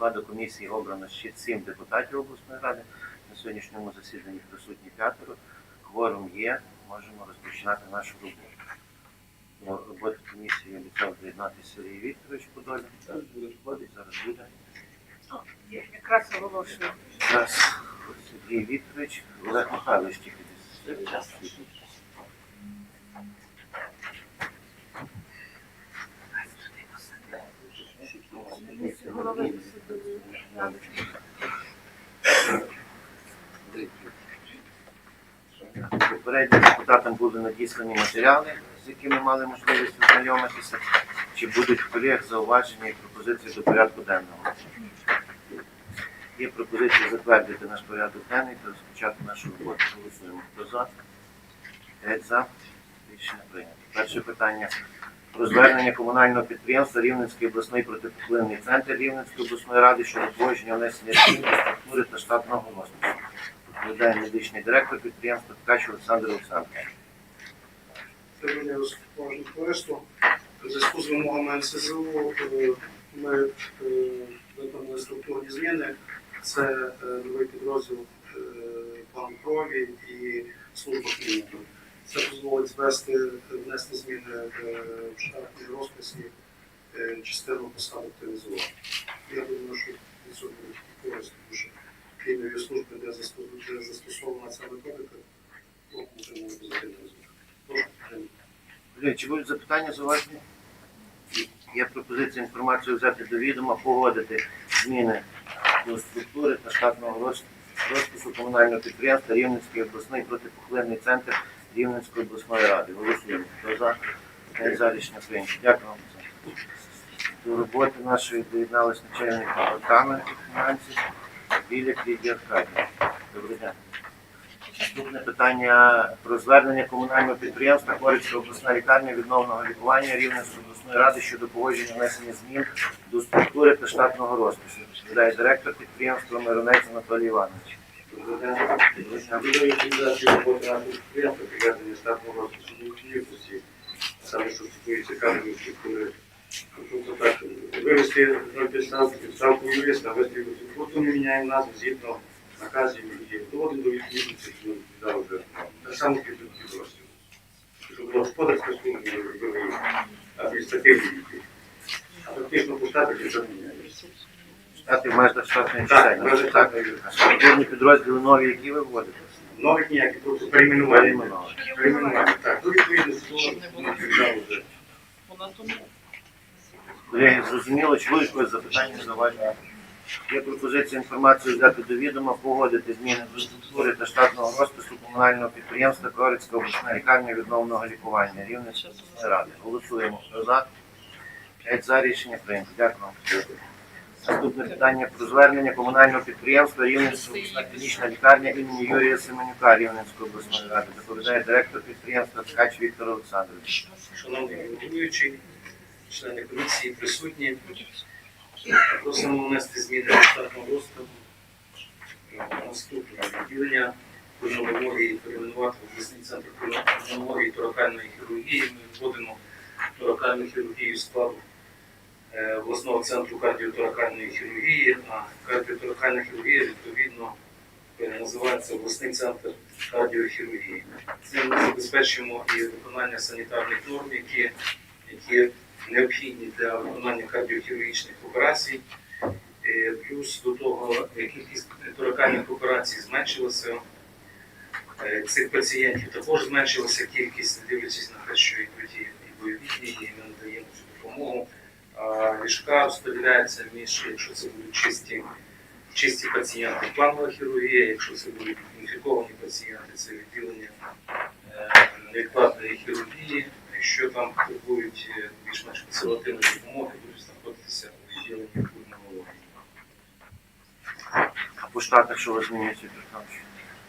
складу комісії обрано ще сім депутатів обласної ради. На сьогоднішньому засіданні присутні п'ятеро. Кворум є, можемо розпочинати нашу роботу. До роботи комісії обіцяв доєднатися Сергій Вікторович Подоля. Зараз буде входить, зараз буде. Якраз оголошую. Зараз Сергій Вікторович, Олег Михайлович тільки десь. Голови Попереднім депутатам були надіслані матеріали, з якими мали можливість ознайомитися. Чи будуть в колег зауваження і пропозиції до порядку денного? Є пропозиція затвердити наш порядок денний та розпочати нашу роботу. Голосуємо. Хто за? П'ять за. Рішення прийнято. Перше питання. Про звернення комунального підприємства Рівненський обласний протипоплинний центр Рівненської обласної ради щодо погодження внесення змін до структури та штатного розпису. Відповідає медичний директор підприємства Ткач Олександр Олександрович. Сьогодні розповажне товариство. У зв'язку з вимогами НСЗУ е, ми е, виконали структурні зміни. Це е, новий підрозділ план крові і служба клініки. Це дозволить звести, внести зміни е, в штатні розписи е, частину посад оптимізувати. Я думаю, що відсутні користь, тому що клінові служби, де застосована, ця методика, ну, отримали позитивний результат. Чи будуть запитання, зауваження? Є пропозиція інформацію взяти до відома, погодити зміни до структури та штатного розпису комунального підприємства Рівненський обласний протипухлинний центр Рівненської обласної ради. Голосуємо. Хто за? П'ять за рішення прийнято. Дякую вам. за. До роботи нашої доєдналась начальник департаменту фінансів Біляк Лідія Аркадія. Добрий день. Наступне питання про звернення комунального підприємства Корицька обласна лікарня відновного лікування Рівненської обласної ради щодо погодження внесення змін до структури та штатного розпису. Відповідає директор підприємства Миронець Анатолій Іванович. Щодо ліквідації роботи нашого підприємства, приведення штатного розпису необхідності, саме що стосується кадрової структури, вивести 0,15 ставку юриста, ввести його ми міняємо назву згідно наказів і доводимо до відповідності, що віддав вже так само підрозділ. Штати в межах штатної Так, в чисельності. Так, а структурні підрозділи нові, які ви вводите? Нових ніяких, просто перейменування. Перейменовані. Перейменування, так. Ну, відповідно, ми віддали вже. Колеги, зрозуміло, чи будуть якось запитання, зауваження? Є пропозиція інформацію взяти до відома, погодити зміни до структури та штатного розпису комунального підприємства Корицька обласна лікарня відновного лікування Рівненської обласної ради. Голосуємо. Хто за? П'ять за рішення прийнято. Дякую вам. Наступне питання про звернення комунального підприємства Рівненська клінічна лікарня імені Юрія Семенюка Рівненської обласної ради. Доповідає директор підприємства Ткач Віктор Олександрович. Шановний головуючий, члени комісії присутні. Просимо внести зміни до штатного розкладу. Наступне відділення пульмонології перейменувати в обласний центр пульмонології торакальної хірургії. Ми вводимо торакальну хірургію складу обласного центру кардіоторакальної хірургії, а кардіоторакальна хірургія відповідно називається обласний центр кардіохірургії. Цим ми забезпечуємо і виконання санітарних норм, які, які необхідні для виконання кардіохірургічних операцій. Е, Плюс до того е, кількість торакальних операцій зменшилася. Е, Цих пацієнтів також зменшилася кількість, дивлячись на те, що йдуть і і бойові дії, і ми надаємо цю допомогу. Ліжка розподіляються між, якщо це будуть чисті, чисті пацієнти, планова хірургія, якщо це будуть інфіковані пацієнти, це відділення е, невідкладної хірургії. Якщо там потребують е, більш-менш консервативної допомоги, будуть знаходитися у відділенні пульмонології. А по штатах, що ви змінюєте,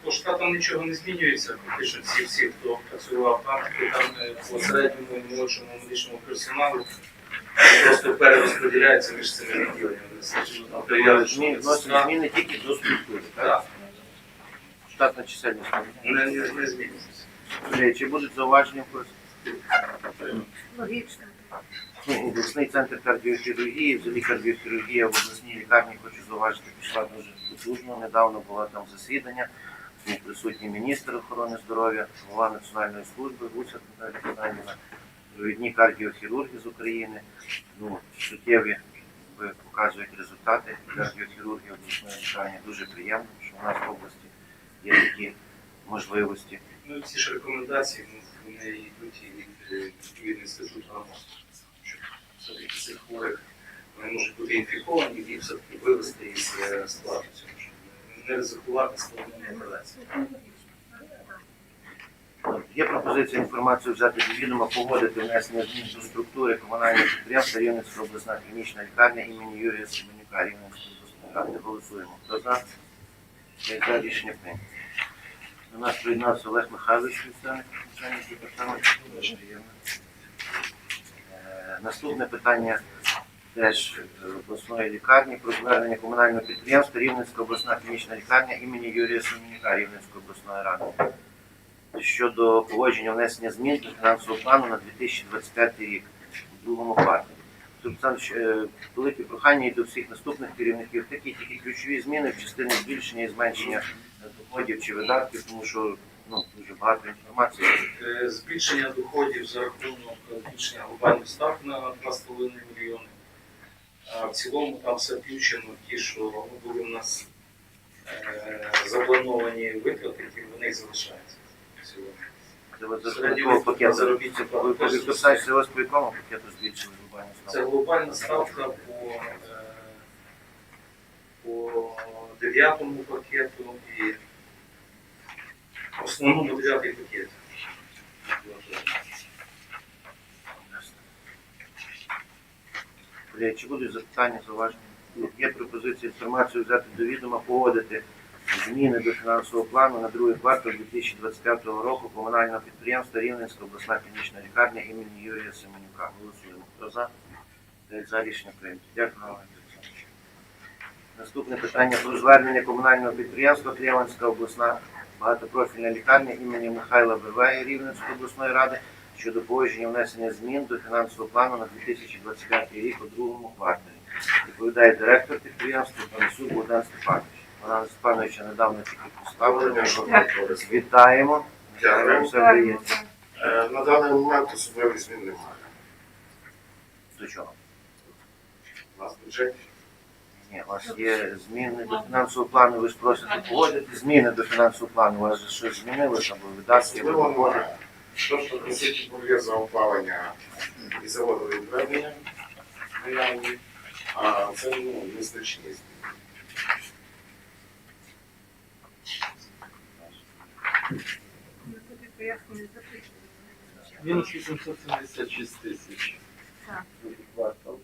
По штатам нічого не змінюється, фактично всі, всі, хто працював там, там е, по середньому і молодшому медичному персоналу, просто перерозподіляються між цими відділеннями. Зміни вносять зміни тільки до структури, так? Так, Штатна чисельність. не, не, змінюється. Чи будуть зауваження в? Логічно. ну, обласний центр кардіохірургії, взагалі кардіохірургія в обласній лікарні, хочу зауважити, пішла дуже потужно. Недавно було там засідання. Був присутній міністр охорони здоров'я, голова Національної служби, Гусак Наталія Федорівна, провідні кардіохірурги з України. Ну, суттєві показують результати кардіохірургії обласної лікарні. Дуже приємно, що в нас в області є такі можливості. Ну, ці ж рекомендації ну, вони йдуть і від е, інституту АМОС. Що все-таки цих хворих вони можуть бути інфіковані і все-таки вивести із е, складу цього, щоб не ризикувати складними операціями. Є пропозиція інформацію взяти до відома, погодити внесення змін до структури комунального підприємства Рівненська обласна клінічна лікарня імені Юрія Семенюка Рівненської обласної ради. Голосуємо. Хто за? За рішення прийнято. До нас приєднався Олег Михайлович, начальник начальник департаменту. Е, Наступне питання теж обласної лікарні про звернення комунального підприємства Рівненська обласна клінічна лікарня імені Юрія Семенюка Рівненської обласної ради щодо погодження внесення змін до фінансового плану на 2025 рік у другому кварталі. Тобто велике прохання і до всіх наступних керівників, такі тільки ключові зміни в частині збільшення і зменшення доходів чи видатків, тому що ну, дуже багато інформації. Е, Збільшення доходів за рахунок збільшення глобальних ставок на 2,5 мільйони. В цілому там все включено ті, що ну, були у нас е, заплановані витрати, які в них залишаються. Ви повідомляєте, ось по якому пакету збільшили глобальну Це глобальна ставка по, е, по дев'ятому пакету і основному дев'ятий пакет. Чи будуть запитання, зауваження? Є пропозиція інформацію взяти до відома, погодити зміни до фінансового плану на другий квартал 2025 року комунального підприємства Рівненська обласна клінічна лікарня імені Юрія Семенюка. Голосуємо. Хто за? Дев'ять за рішення прийнято. Дякую, Олександрович. Наступне питання про звернення комунального підприємства Клєванська обласна багатопрофільна лікарня імені Михайла Бевея Рівненської обласної ради щодо погодження внесення змін до фінансового плану на 2025 рік у другому кварталі. Відповідає директор підприємства Панасюк Богдан Степанович. Богдан Степановича недавно тільки поставили. Ми його вітаємо. Дякую. Все вдається. Е, На даний момент особливих змін немає. До чого? У нас бюджет Ні, у вас є зміни до фінансового плану, ви ж просите погодити зміни до фінансового плану. У вас же щось змінилося, або видатки, або особливо доходи. немає. Що ж бур'є за опалення і заводове відведення наявні, а це ну, незначні зміни. Мінус 876 тисяч. Квартал.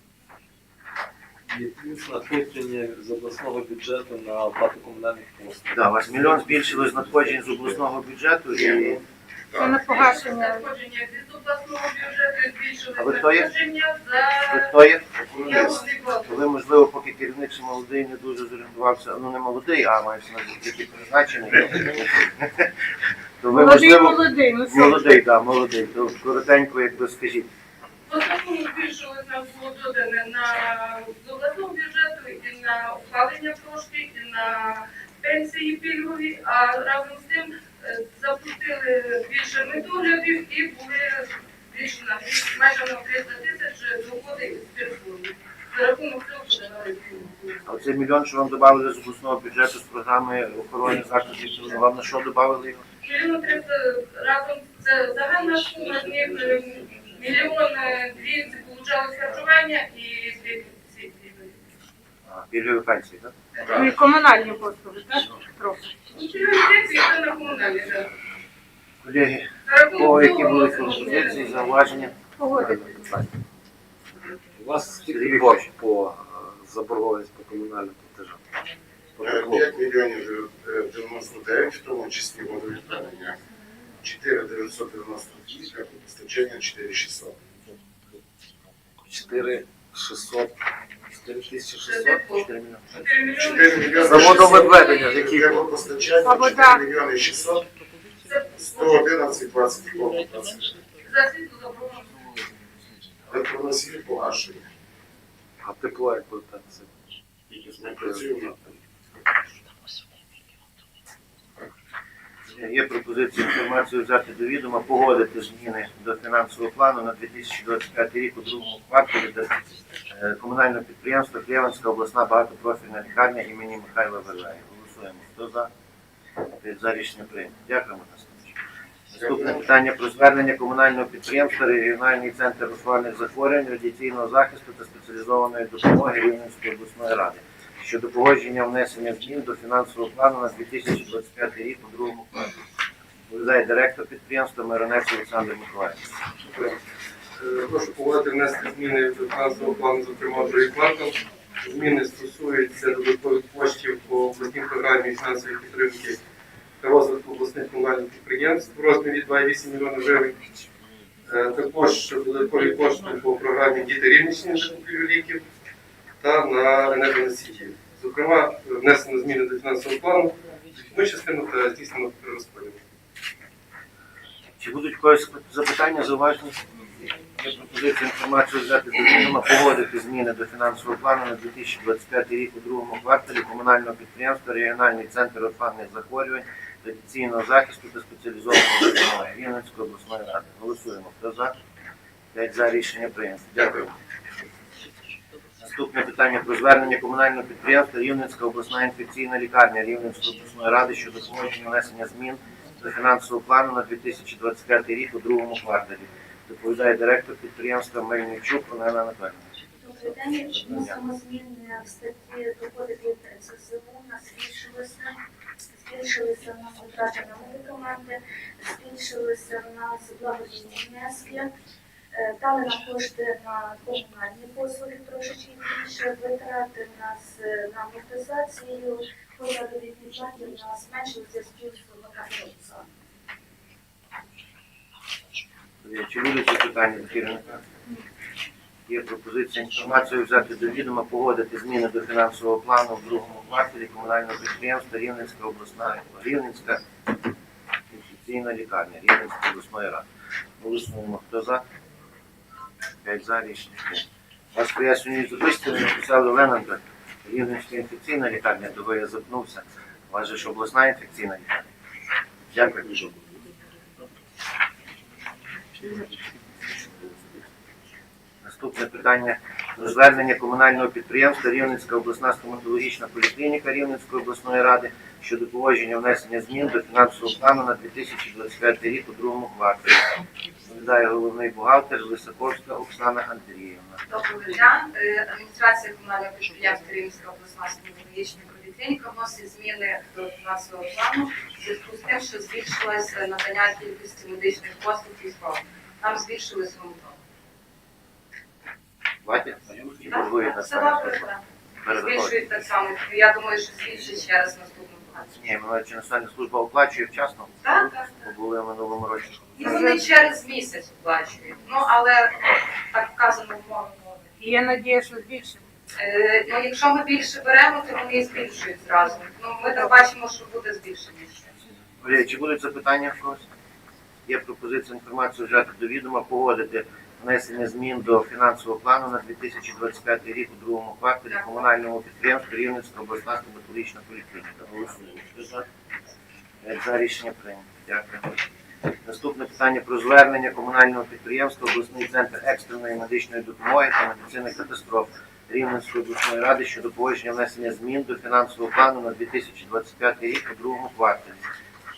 І плюс надходження з обласного бюджету на оплату комунальних послуг. Да, у вас мільйон збільшилось надходжень з обласного бюджету і Це на погашення. Надходження від обласного бюджету збільшили А ви хто є? надходження ви за хто є? я. Ви, можливо, поки керівник ще молодий, не дуже зорієнтувався, ну не молодий, а мається на увазі, який призначений. То ви, Молодий, можливо, молодий, ну молодий, так, молодий. То коротенько, якби скажіть. В основному збільшили нам було додане на з обласного бюджету і на ухвалення коштів, і на пенсії пільгові, а разом з тим запустили більше медоглядів і були більше на майже на 300 тисяч доходи з переходу. За рахунок цього подавали. А оцей мільйон, що вам додали з обласного бюджету з програми охорони закладів, вам на що додали його? Мільйон триста разом це загальна сума, з них е, мільйон е, двісті получали харчування і дві. А, Пільгові пенсії, так? Ну комунальні послуги, так? Трохи. Колеги, по які були пропозиції, зауваження? Погодити. У вас скільки гроші по е, заборгованість по комунальним платежам? По е, житлу? 5 мільйонів 99, е, в тому числі водовідправлення 4992, а по постачання 4600. 4 600, 4600, 4 мільйони. 4 мільйони. 4 водовідведення, який Теплопостачання 4 мільйони 600, 111, 20 і За світло запрошую. Електроносії погашення. А тепло як буде так? Ми працюємо над тим. Є пропозиція інформацію взяти до відома, погодити зміни до фінансового плану на 2025 рік у другому кварталі для е, комунального підприємства Клєванська обласна багатопрофільна лікарня імені Михайла Верлея. Голосуємо. Хто за? За рішення прийнято. Дякуємо. Наступне. Наступне питання про звернення комунального підприємства Регіональний центр розхвальних захворювань, радіаційного захисту та спеціалізованої допомоги Рівненської обласної ради щодо погодження внесення змін до фінансового плану на 2025 рік у другому кварталі. Доповідає директор підприємства Миронець Олександр Миколаївич. Е, Прошу погодити внести зміни до фінансового плану, зокрема другий квартал. Зміни стосуються додаткових коштів по обласній програмі фінансової підтримки та розвитку обласних комунальних підприємств в розмірі 2,8 млн гривень. Е, Також додаткові кошти по програмі Діти Рівненщини на купівлю ліків та на енергоносії. Зокрема, внесено зміни до фінансового плану, ну, частину та здійснено перерозподіл. Чи будуть когось запитання, зауваження? Є пропозиція інформацію взяти до відома, погодити зміни до фінансового плану на 2025 рік у другому кварталі комунального підприємства Регіональний центр орфанних захворювань, радіаційного захисту та спеціалізованої допомоги Рівненської обласної ради. Голосуємо. Хто за? П'ять за рішення прийнято. Дякую. Наступне питання про звернення комунального підприємства Рівненська обласна інфекційна лікарня Рівненської обласної ради щодо погодження внесення змін до фінансового плану на 2025 рік у другому кварталі. Доповідає директор підприємства Мельничук Олена. Добрий день. Вносимо зміни в статті доходи від СЗУ. У нас збільшилося, збільшилися в нас витрати на медикаменти, збільшилися в нас благодійні внески, дали нам кошти на комунальні послуги трошечки більше, витрати нас е, на амортизацію, по заробітній платі в нас менше в зв'язку з вакантною. Чи будуть запитання керівника? Є пропозиція інформацію взяти до відома, погодити зміни до фінансового плану в другому кварталі комунального підприємства Рівненська обласна Рівненська інфекційна лікарня Рівненської обласної ради. Голосуємо. Хто за? П'ять за рішення. Вас пояснюють записці, ви написали Ленанка. Рівненська інфекційна лікарня, того я запнувся. У вас же ж обласна інфекційна лікарня. Дякую. Наступне питання про звернення комунального підприємства Рівненська обласна стоматологічна поліклініка Рівненської обласної ради щодо погодження внесення змін до фінансового плану на 2025 рік у другому кварталі. Відповідає головний бухгалтер Лисаковська Оксана Андріївна. Доброго дня. Е, Адміністрація комунального підприємства Рівненська обласна стоматологічна поліклініка вносить зміни до фінансового плану в зв'язку з тим, що збільшилося надання кількості медичних послуг військовим. Там збільшилися вимоги. Платять? Все добре, так. Збільшують так само. Я думаю, що збільшить ще раз наступного. Ні, чи Національна служба оплачує вчасно, Так, так, бо були в минулому році. І вони через місяць оплачують. Ну, але так вказано в мови. І є надія, що збільшимо. Е, Ну, якщо ми більше беремо, то вони і збільшують зразу. Ну, ми так бачимо, що буде збільшення ще. Валерій, чи будуть запитання в когось? Є пропозиція інформацію взяти до відома, погодити внесення змін до фінансового плану на 2025 рік у другому кварталі комунальному підприємству Рівненська обласна стоматологічна поліклініка. Голосуємо. За? За рішення прийнято. Дякую. Наступне питання про звернення комунального підприємства обласний центр екстреної медичної допомоги та медицини катастроф Рівненської обласної ради щодо погодження внесення змін до фінансового плану на 2025 рік у другому кварталі.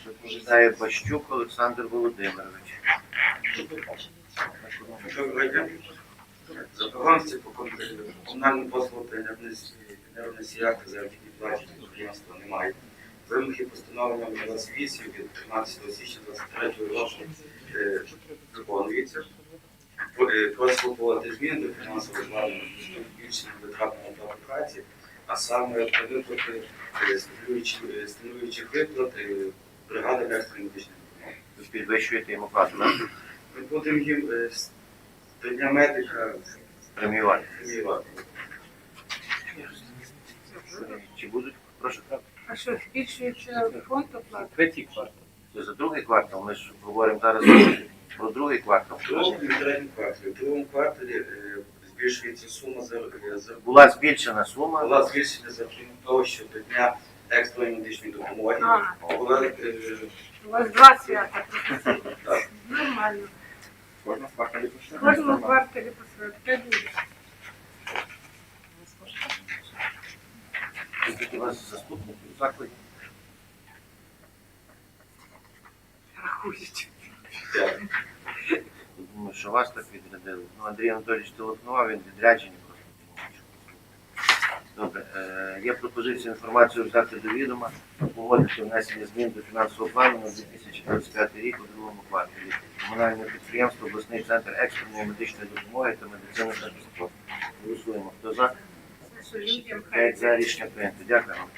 Доповідає Бащук Олександр Володимирович. Дня. Заборгованості по ком- комунальному послугу та енергоносіях та заробітній платі підприємства немає. Вимоги постановлення 28 від 13 січня 23 року е, виконуються. Е, Просимо подати зміни до фінансового плану збільшення витрат на праці, а саме при виплати е, стимулюючих- е, виплат е, бригадам екстреної медичної допомоги. Підвищуєте йому плату. Ми будемо їм з дня медика Преміювати. Чи будуть? Прошу так. А що, збільшується фонд оплати? Третій квартал. Це за другий квартал. Ми ж говоримо зараз. Про другий квартал. В другому і в другому кварталі е, збільшується сума за, е, за Була збільшена сума. була збільшена за рахунок того, що до дня екстреної медичної допомоги А. була е, У вас два свята. професійні. Кварталі В кожному кварталі по святку буде. Скільки у вас заступників в закладі? Рахують. Думаю, що вас так відрядили. Ну, Андрій Анатолійович телефонував, він відряджений. Добре, е, є пропозиція інформацію взяти до відома, погодити внесення змін до фінансового плану на 2025 рік у другому кварталі. Комунальне підприємство, обласний центр екстреної медичної допомоги та медицини та спорту. Голосуємо. Хто за? П'ять за рішення прийнято. Дякую вам.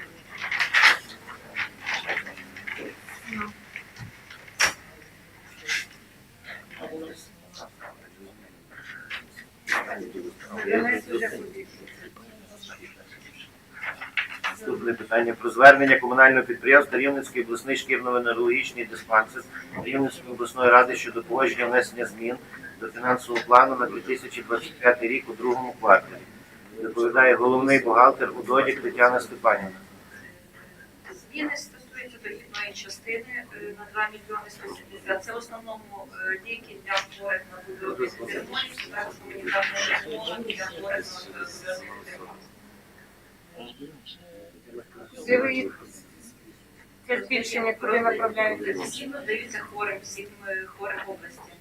Ну. Денис уже Наступне питання про звернення комунального підприємства Рівненський обласний шкірно-венерологічний диспансер Рівненської обласної ради щодо погодження внесення змін до фінансового плану на 2025 рік у другому кварталі. Доповідає головний бухгалтер Удодік Тетяна Степанівна. Зміни стосуються дохідної частини е, на 2 мільйони 170. Це в основному е, ліки для хворих на будові церемонії, також гуманітарна для хворих на будові Де ви їх? Це збільшення, куди направляєте? Постійно даються хворим всім е, хворим області.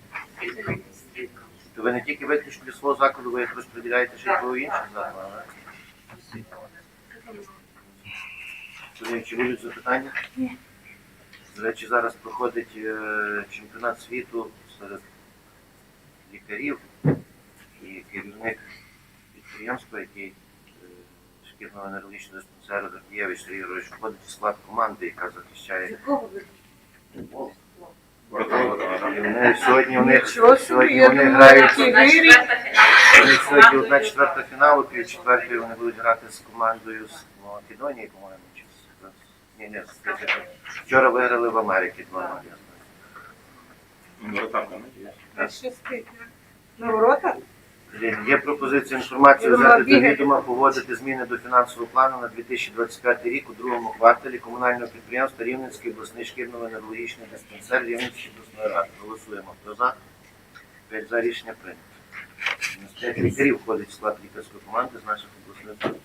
То ви не тільки виключно для свого закладу, ви їх розподіляєте ще й по інших так, закладах. Чи будуть запитання? Ні. До речі, зараз проходить е, чемпіонат світу серед лікарів і керівник підприємства, який шкірного енергічного диспансеру Дордієвич Сергій Григорович входить в склад команди, яка захищає. Якого ви? І вони, сьогодні у них Нічого собі, сьогодні я вони думала, грають. які Одна вирі. четверта у них сьогодні одна четверта фіналу, пів четвертої вони будуть грати з командою з Македонії, по-моєму, чи з ні, ні, з- вчора виграли в Америці 2-0, я знаю. Ну, ворота? Блін, Є пропозиція думала, взяти до відома, погодити зміни до фінансового плану на 2025 рік у другому кварталі комунального підприємства Рівненський обласний шкірно-венерологічний диспансер Рівненської обласної ради. Голосуємо. Хто за? П'ять за рішення прийнято. П'ять лікарів входить в склад лікарської команди з наших обласних.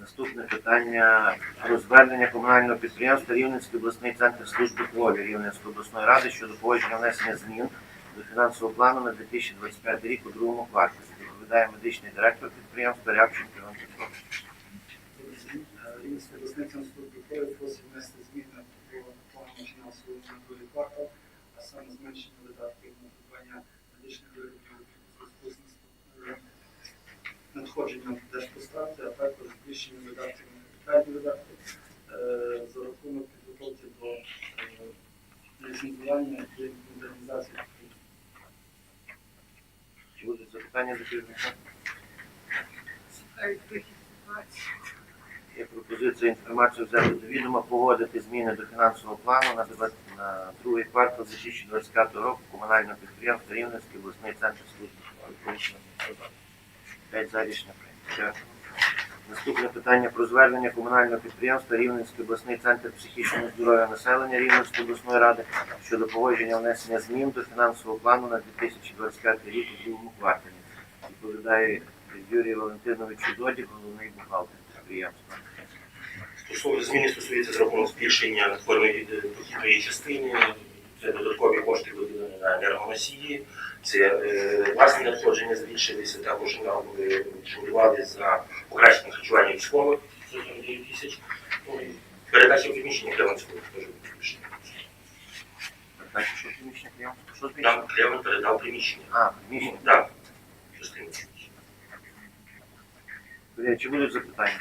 Наступне питання про звернення комунального підприємства Рівненський обласний центр служби крові Рівненської обласної ради щодо погодження внесення змін до фінансового плану на 2025 рік у другому кварталі. Доповідає медичний директор підприємства Рябченко Іван Петрович. Центр служби крові просить внести зміни до плану фінансового на другий квартал, а саме зменшення видатків на придбання медичних виробів е, надходженням держпостати, а також збільшення видатків на капітальні видатки е, за рахунок підготовки до е, ліцензування і модернізації. Будуть запитання до керівника? Є пропозиція інформацію взяти до відома, погодити зміни до фінансового плану на, два- на другий квартал 2025 року комунального підприємства Рівненський обласний центр служби порушення. П'ять за рішення прийнято. Наступне питання про звернення комунального підприємства Рівненський обласний центр психічного здоров'я населення Рівненської обласної ради щодо погодження внесення змін до фінансового плану на 2025 рік у другому кварталі. Відповідає Юрій Валентинович Удодік, головний бухгалтер підприємства. Зміни стосується за рахунок збільшення надходної дохідної частини. Це додаткові кошти виділені на енергоносії. Це е, власні надходження збільшилися. Також нам е, будували за покращення харчування військових 149 тисяч. Ну, Передача приміщення Клеванського теж збільшення. Так, що приміщення клієнтів? Що Нам? Клеван передав приміщення. А, приміщення. Так, частину. Колеги, Чи будуть запитання?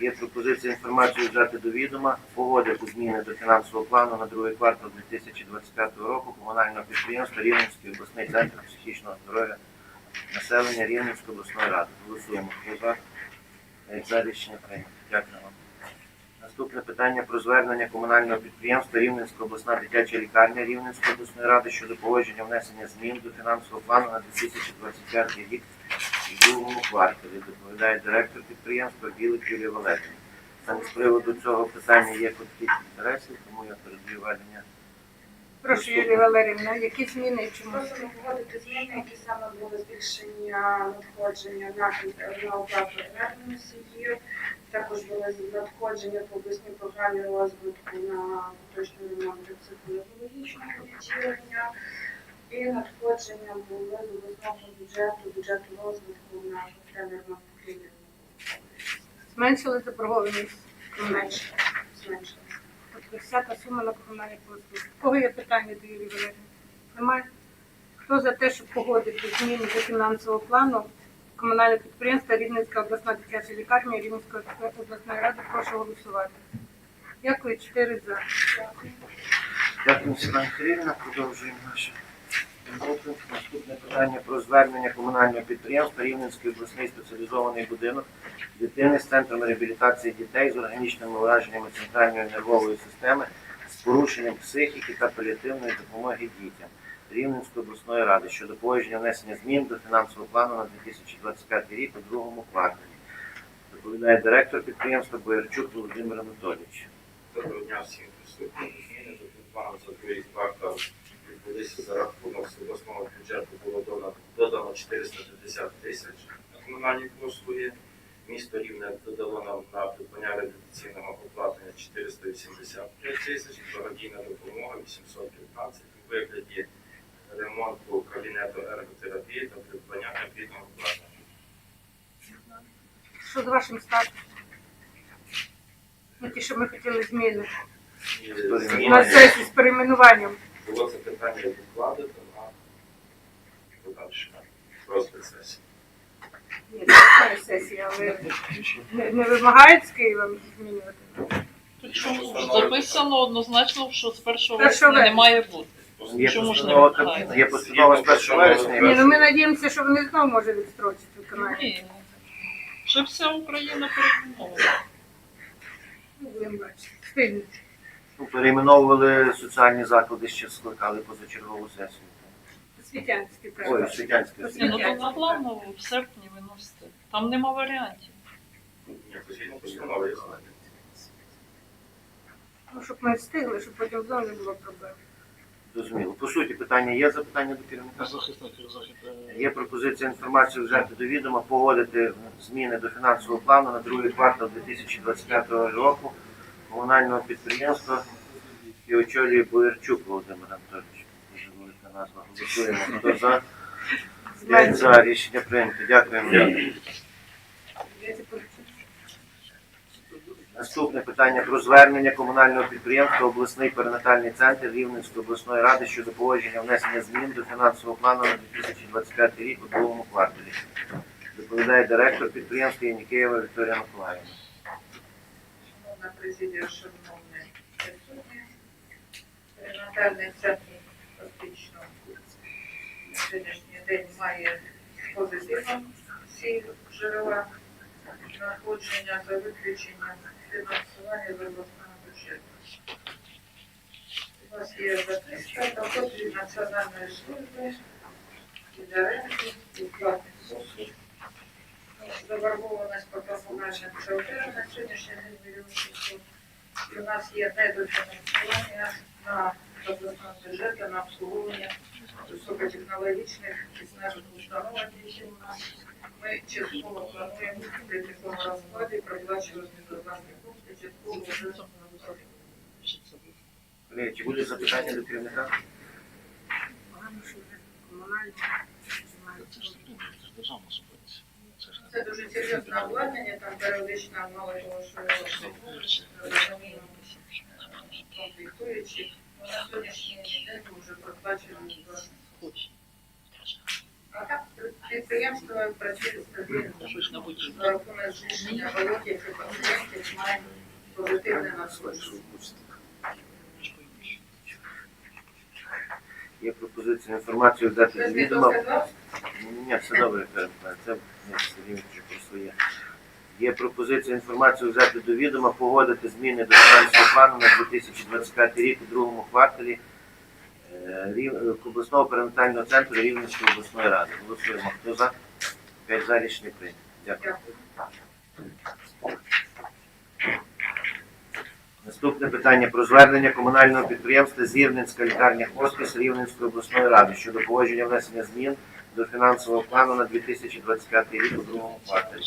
Є пропозиція інформацію взяти до відома, погодити зміни до фінансового плану на другий квартал 2025 року комунального підприємства Рівненський обласний центр психічного здоров'я населення Рівненської обласної ради. Голосуємо. Хто за? Рішення прийнято. Дякую вам. Наступне питання про звернення комунального підприємства Рівненська обласна дитяча лікарня Рівненської обласної ради щодо погодження внесення змін до фінансового плану на 2025 рік у другому кварталі. Доповідає директор підприємства Білик Юлія Валерівна. Саме з приводу цього питання є конфлікт інтересів, тому я передаю ведення. Прошу, Юлія Валерівна, які зміни і чому? Просимо погодити зміни, які саме були збільшення надходження на, на оплату енергоносіїв. Також були надходження по обласній програмі розвитку на поточний ремонт психологічного відділення. І надходження були з обласного бюджету, бюджету розвитку на окремий ремонт покрівлі. Зменшили заборгованість? Зменшилось. Зменшилось. Тобто вся та сума на комунальні послуги. У кого є питання до Юлії Валерівни? Немає? Хто за те, щоб погодити зміни до фінансового плану комунального підприємства Рівненська обласна дитяча лікарня Рівненської обласної ради, прошу голосувати. Дякую, чотири за. Дякую, Світлана Кирилівна. Продовжуємо наше. Наступне питання про звернення комунального підприємства Рівненський обласний спеціалізований будинок дитини з центром реабілітації дітей з органічними ураженнями центральної нервової системи з порушенням психіки та паліативної допомоги дітям Рівненської обласної ради щодо погодження внесення змін до фінансового плану на 2025 рік у другому кварталі. Доповідає директор підприємства Боярчук Володимир Анатолійович. Доброго дня всім присутнім. Зміни до квартал відбулися за рахунок обласного бюджету було додано, додано 450 тисяч на комунальні послуги. Місто Рівне додало нам на придбання реабілітаційного обладнання 485 тисяч, благодійна допомога 815 у вигляді ремонту кабінету ерготерапії та придбання необхідного обладнання. Що з вашим статусом? Ну, ті, що ми хотіли зміни. На зміни сесії з перейменуванням. Було це питання відкладено на подальше розгляд сесії. Ні, це не сесія, але не, не вимагають з Києва змінювати. Чому записано однозначно, що з 1 Першого вересня не має бути. Є Чому ж не постанова вимагають? Кабміну, є постанова з 1 вересня. Ні, ну ми надіємося, що вони знову може відстрочити виконання. Ні. Вже вся Україна переконана. Ну, Будемо бачити. Ну, Перейменовували соціальні заклади, ще скликали позачергову сесію. Освітянський Ой, правда. Ні, ну то на планово в серпні виносите. Там нема варіантів. Ну, щоб ми встигли, щоб потім знову не було проблем. Зрозуміло. По суті, питання є запитання до керівника? Є пропозиція інформацію взяти до відома, погодити зміни до фінансового плану на другий квартал 2025 року комунального підприємства і очолює Боярчук Володимир Анатолійович. Дуже велика назва. Голосуємо. Хто за? П'ять за. Рішення прийнято. Дякуємо. Наступне питання про звернення комунального підприємства обласний перинатальний центр Рівненської обласної ради щодо погодження внесення змін до фінансового плану на 2025 рік у другому кварталі. Доповідає директор підприємства Янікеєва Вікторія Миколаївна. Президія, шановні присутні, перинатальний центр фактично на сьогоднішній день має позитивно всі джерела надходження за виключенням фінансування з бюджету. У нас є записка доходи Національної служби від оренди, від платних послуг. Заборгованість по комунальним квартирам на сьогоднішній день мільйон 600. І у нас є недофінансування на обласного бюджету на обслуговування високотехнологічних існажних установ, які у нас. Ми частково плануємо при такому розкладі проплачувати власні кошти, частково вже. Колеги, Чи буде запитання до керівника? Погано, що вже комунальні займаються. Це дуже серйозне обладнання, там періодично мало того, що. Ну, На сьогоднішній день вже власні. А так підприємство працює стабільно. За рахунок збільшення валютів і пацієнтів маємо позитивне надходження. Є пропозиція інформацію Без відома. Відео Ні, все добре, це не Сергій про своє. Є пропозиція інформацію взяти до відома, погодити зміни до фінансового плану на 2025 рік у другому кварталі е, обласного перинатального центру Рівненської обласної ради. Голосуємо. Хто за? П'ять за рішення прийнято. Дякую. Наступне питання про звернення комунального підприємства Зірненська лікарня хоспіс Рівненської обласної ради щодо погодження внесення змін до фінансового плану на 2025 рік у другому кварталі.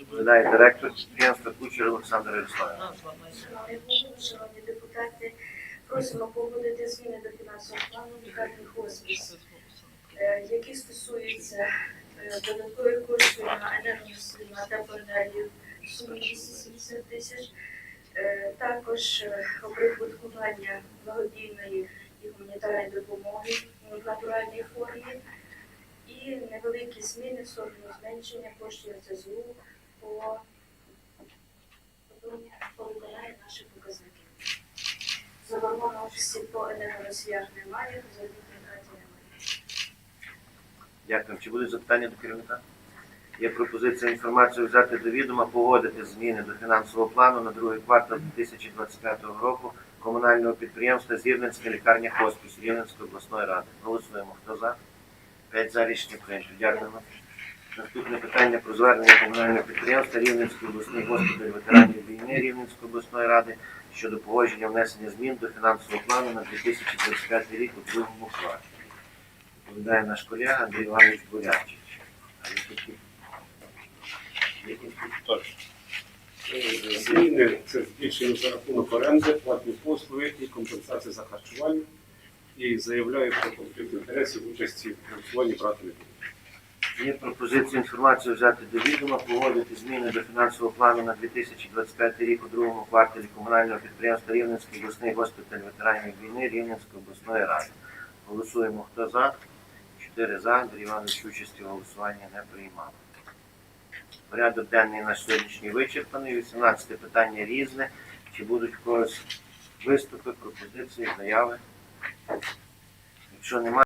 Відповідає директор підприємства Кучер Олександр Ярославович. Шановні депутати, просимо погодити зміни до фінансового плану лікарні хоспіс, е, які стосуються е, додаткових коштів на енергоносії на теплоенергію в сумі 270 тисяч, е, також оприбуткування благодійної і гуманітарної допомоги в натуральній формі і невеликі зміни в сторону зменшення коштів ЦЗУ по повідомляє наші показники. Заборгованості по енергоносіях немає, заробітної праці немає. Дякую. Чи будуть запитання до керівника? Є пропозиція інформацію взяти до відома, погодити зміни до фінансового плану на другий квартал 2025 року комунального підприємства Зірненська лікарня хоспіс Рівненської обласної ради. Голосуємо. Хто за? П'ять за рішення прийнято. Дякуємо. Наступне питання про звернення комунального підприємства Рівненський обласний госпіталь ветеранів війни Рівненської обласної ради щодо погодження внесення змін до фінансового плану на 2025 рік у другому кварталі. Відповідає наш колега Андрій Іванович Бурячич. Тут? Зміни це збільшення за рахунок оренди, платні послуги і компенсації за харчування. І заявляю про конфлікт інтересів участі в голосуванні брати не. Є пропозиція інформацію взяти до відома, погодити зміни до фінансового плану на 2025 рік у другому кварталі комунального підприємства Рівненський обласний госпіталь ветеранів війни Рівненської обласної ради. Голосуємо хто за. Чотири за. Андрій Іванович участі в голосуванні не приймав. Порядок денний наш сьогоднішній вичерпаний. 18 питання різне. Чи будуть когось виступи, пропозиції, заяви? Якщо немає.